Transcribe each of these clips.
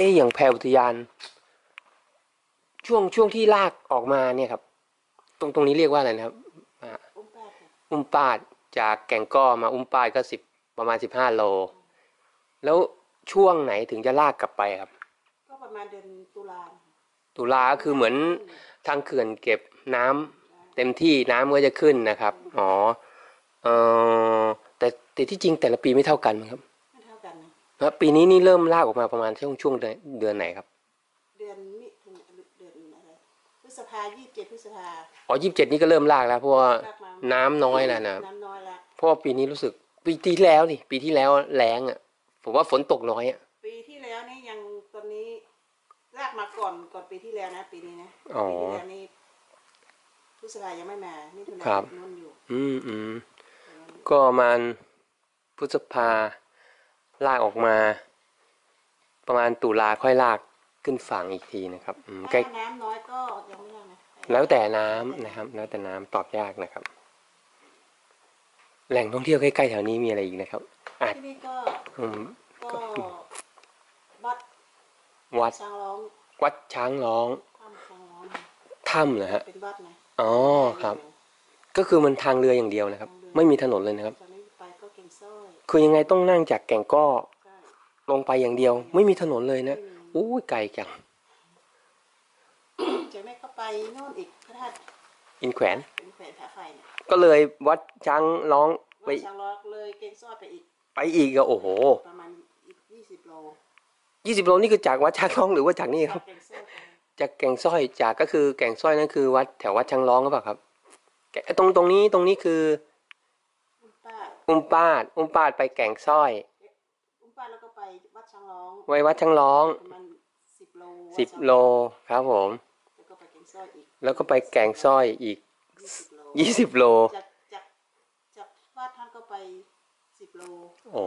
อ๊ะอย่างแพรอุทยาน ช่วงช่วงที่ลากออกมาเนี่ยครับ ตรงตรงนี้เรียกว่าอะไรนะครับอ่าอุ้มป้าค่ะอุ้มปาดจากแก่งก้อมาอุ้มปาดก็สิบประมาณสิบห้าโล แล้วช่วงไหนถึงจะลากกลับไปครับ ก็ประมาณเดือนตุลาตุลาก็คือเหมือนทางเขื่อนเก็บน้ำเต็มที่น้ำก็จะขึ้นนะครับ อ๋อเออแต่แต่ที่จริงแต่ละปีไม่เท่ากันครับ แล้วปีนี้นี่เริ่มลากออกมาประมาณช่วงช่วงเดือนเดือนไหนครับ เดือนมิถุนเดือนอะไรพฤษภายี่สิบเจ็ดพฤษภาอ๋อยี่สิบเจ็ดนี่ก็เริ่มลากแล้วเพราะว่าลากมาน้ำน้อยแล้วนะน้ำน้อยละเพราะว่าปีนี้รู้สึกปีที่แล้วนี่ปีที่แล้วแรงอะ ผมว่าฝนตกน้อยอะปีที่แล้วนี่ยังตอนนี้ลากมาก่อนก่อนปีที่แล้วนะ ปีนี้นะอ๋อปีที่แล้วนี่พฤษภายังไม่มามิถุนาครับนู่นอยู่ อืมอืมก็ประมาณพฤษภา ลากออกมา ประมาณตุลาค่อยลากขึ้นฝั่งอีกทีนะครับอืมใกล้ถ้าน้ำน้อยก็ยังไม่ได้นะแล้วแต่น้ำนะครับ แล้วแต่น้ำตอบยากนะครับ แหล่งท่องเที่ยวใกล้ๆแถวนี้มีอะไรอีกนะครับอะที่นี่ก็อืมก็วัดวัดช้างร้องวัดช้างร้องถ้ำช้างร้องถ้ำเหรอฮะเป็นวัดนะอ๋อครับ ก็คือมันทางเรืออย่างเดียวนะครับ ไม่มีถนนเลยนะครับ คือยังไงต้องนั่งจากแก่งก้อใช่ลงไปอย่างเดียว ไม่มีถนนเลยนะอู้ยไกลจังจากนี้ก็ไปโน่นอีกพระธาตุอินแขวนเป็นแขวนผาไฟเนี่ยก็เลยวัดช้างร้องไปวัดช้างร้องเลยเก่งสร้อยไปอีก ไปอีกอะโอ้โห ประมาณอีกยี่สิบโลยี่สิบโลนี่คือจากวัดช้างร้องหรือว่าจากนี่ครับเก่งสร้อยไปจากแก่งสร้อยจากก็คือแก่งสร้อยนั่นคือวัดแถววัดช้างร้องหรือเปล่าครับแกตรงตรงนี้ตรงนี้คืออุ้มป้า อุ้มปาด อุ้มปาดไปแก่งสร้อย อุ้มป้าแล้วก็ไปวัดช้างร้องไว้วัดช้างร้องประมาณสิบโลสิบโลครับผม แล้วก็ไปเก่งสร้อยอีกแล้วก็ไปแก่งสร้อยอีกยี่สิบโลยี่สิบโลจากจากจากวัดท่านก็ไปสิบโลโอ้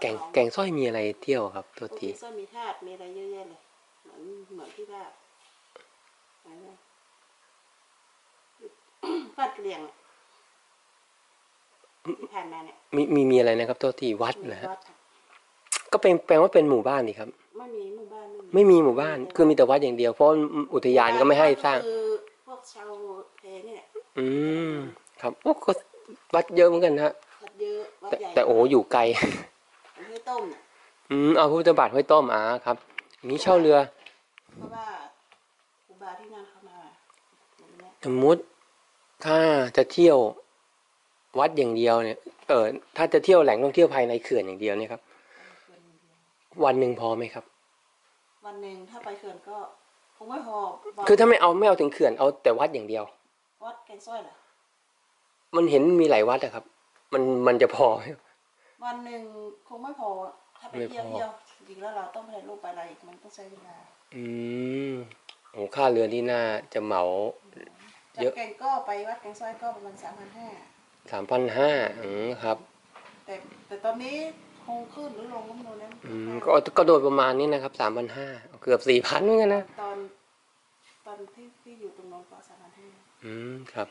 แก่งแก่งสร้อยมีอะไรเที่ยวครับตัวโอเคทีสร้อยมีธาตุมีอะไรเยอะแยะเลยเหมือนเหมือนที่ว่าอะไรนะฟาดกระเลียงอะ ที่ผ่านมาเนี่ยมีมีมีอะไรนะครับตัวทีวัดมีนะฮะวัดค่ะก็เป็นแปลว่าเป็นหมู่บ้านนี่ครับ ไม่มีหมู่บ้านไม่มีหมู่บ้าน คือมีแต่วัดอย่างเดียว เพราะอุทยานก็ไม่ให้สร้างคือพวกชาวเพเนี่ยอืมครับโอ้ก็วัดเยอะเหมือนกันนะฮะวัดเยอะวัดแต่ใหญ่แต่โอ้อยู่ไกลอันให้ต้มน่ะอืมเอาพุทธบาทห้วยต้มอ่าครับอย่างนี้เช่าเรือเพราะว่าครูบาที่นั่นเข้ามาอย่างเงี้ยสมมุติถ้าจะเที่ยว วัดอย่างเดียวเนี่ยเออถ้าจะเที่ยวแหล่งท่องเที่ยวภายในเขื่อนอย่างเดียวเนี่ยครับ วันหนึ่งพอไหมครับ วันหนึ่งถ้าไปเขื่อนก็คงไม่พอวัดคือถ้าไม่เอาไม่เอาถึงเขื่อนเอาแต่วัดอย่างเดียว วัดแกงสร้อยเหรอมันเห็นมีหลายวัดอะครับ มันมันจะพอไหมวันหนึ่งคงไม่พอ ถ้าไปไม่เที่ยวพอเที่ยวจริงๆแล้วเราต้องไปถ่ายรูปไปอะไรอีกมันต้องใช้เวลาอืมโอ้ค่าเรือที่น่าจะเหมาจากเยอะแกงก็ไปวัดแกงสร้อยก็ประมาณสามพันห้า สามพันห้าอืมครับ แต่แต่ตอนนี้คงขึ้นหรือลงก็ไม่รู้นะอืมก็ก็โดยประมาณนี้นะครับสามพันห้าเกือบสี่พันเหมือนกันนะ ตอนตอนที่ที่อยู่ตรงนู้นก็สามพันห้าอืมครับ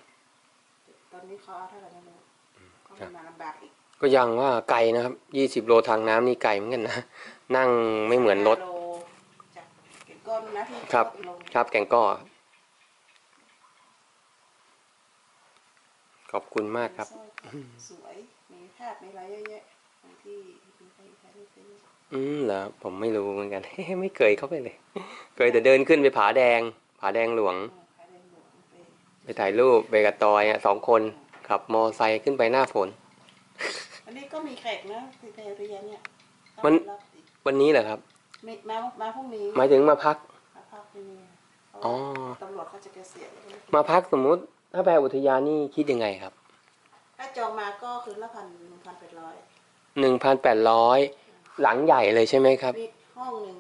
ตอนนี้เขาเอาเท่าไหร่ไม่รู้ก็ครับมาลำบากอีก ก็ยังว่าไกลนะครับยี่สิบโลทางน้ำนี่ไกลเหมือนกันนะนั่งไม่เหมือนรถห้าโลจากแกงก้อนนะที่ครับลงครับแกงก้อ อบคุณมากครับสร้อยสวย มีภาพมีอะไรเยอะแยะบางที่มีใครถ่ายรูปไปด้วยอืมเหรอผมไม่รู้เหมือนกันไม่เคยเข้าไปเลย เคยแต่เดินขึ้นไปผาแดง ผาแดงหลวงอ่าใครได้หลวงไปไปถ่ายรูปไปกับตอยอะสองคนขับมอไซค์ขึ้นไปหน้าฝนอันนี้ก็มีแขกนะที่ไปเรียนเนี่ยต้องมันรับอีกวันนี้เหรอครับมีมามาพรุ่งนี้หมายถึงมาพักมาพักที่นี่เพราะอ๋อว่าตำรวจเขาจะเกษียณมาพักสมมุติ ถ้าไปอุทยานนี่คิดยังไงครับ ถ้าจองมาก็คืนละพันหนึ่งพันแปดร้อยหนึ่งพันแปดร้อยหลังใหญ่เลยใช่ไหมครับมีห้องหนึ่ง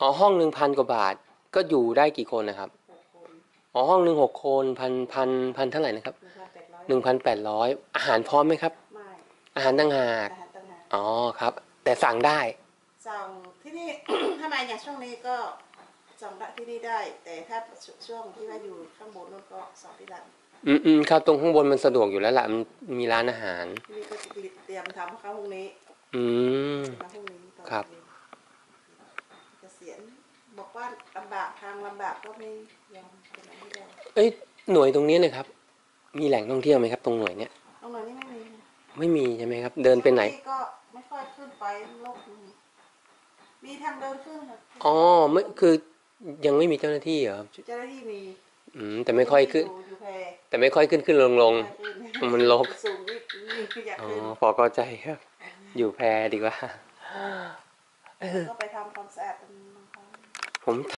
อ๋อห้องหนึ่งพันกว่าบาท ก็อยู่ได้กี่คนนะครับหกคนอ๋อห้องหนึ่งหกคนพันพันพันเท่าไหร่นะครับหนึ่งพันแปดร้อยหนึ่งพันแปดร้อยอาหารพร้อมไหมครับไม่อาหารต่างหากอาหารต่างหากอ๋อครับ แต่สั่งได้สั่งที่นี่ถ้ามาอย่างช่วงนี้ก็ สั่งได้ที่นี่ได้ แต่ถ้าช่วงที่ว่าอยู่ข้างบนนู้นก็สั่งที่ร้านอืมอืมครับตรงข้างบนมันสะดวกอยู่แล้วล่ะมันมีร้านอาหารที่นี่ก็จะเตรียมทำข้าวพรุ่งนี้ อืมมาพรุ่งนี้ตอนครับเย็นจะษียณบอกว่าลำบากทางลำบากก็ไม่ยอมไปไหนไม่ได้เอ้ยหน่วยตรงนี้นะครับ มีแหล่งท่องเที่ยวไหมครับ ตรงหน่วยเนี้ยตรงไหนนี่ไม่มีนะไม่มีใช่ไหมครับ เดินไปไหนที่ก็ไม่ค่อยขึ้นไปโลกนี้มีทางเดินขึ้นค่ะอ๋อไม่คือ ยังไม่มีเจ้าหน้าที่เหรอครับเจ้าหน้าที่มี อืม แต่ไม่ค่อยขึ้นอยู่อยู่แพแต่ไม่ค่อยขึ้นขึ้นลงลงไม่ขึ้มันรกสูงนี่นี่คืออยากอ๋อขึ้นพอเข้าใจครับ อยู่แพรดีกว่าก็ไปทำความสะอาดตรงนั้นนะคะผม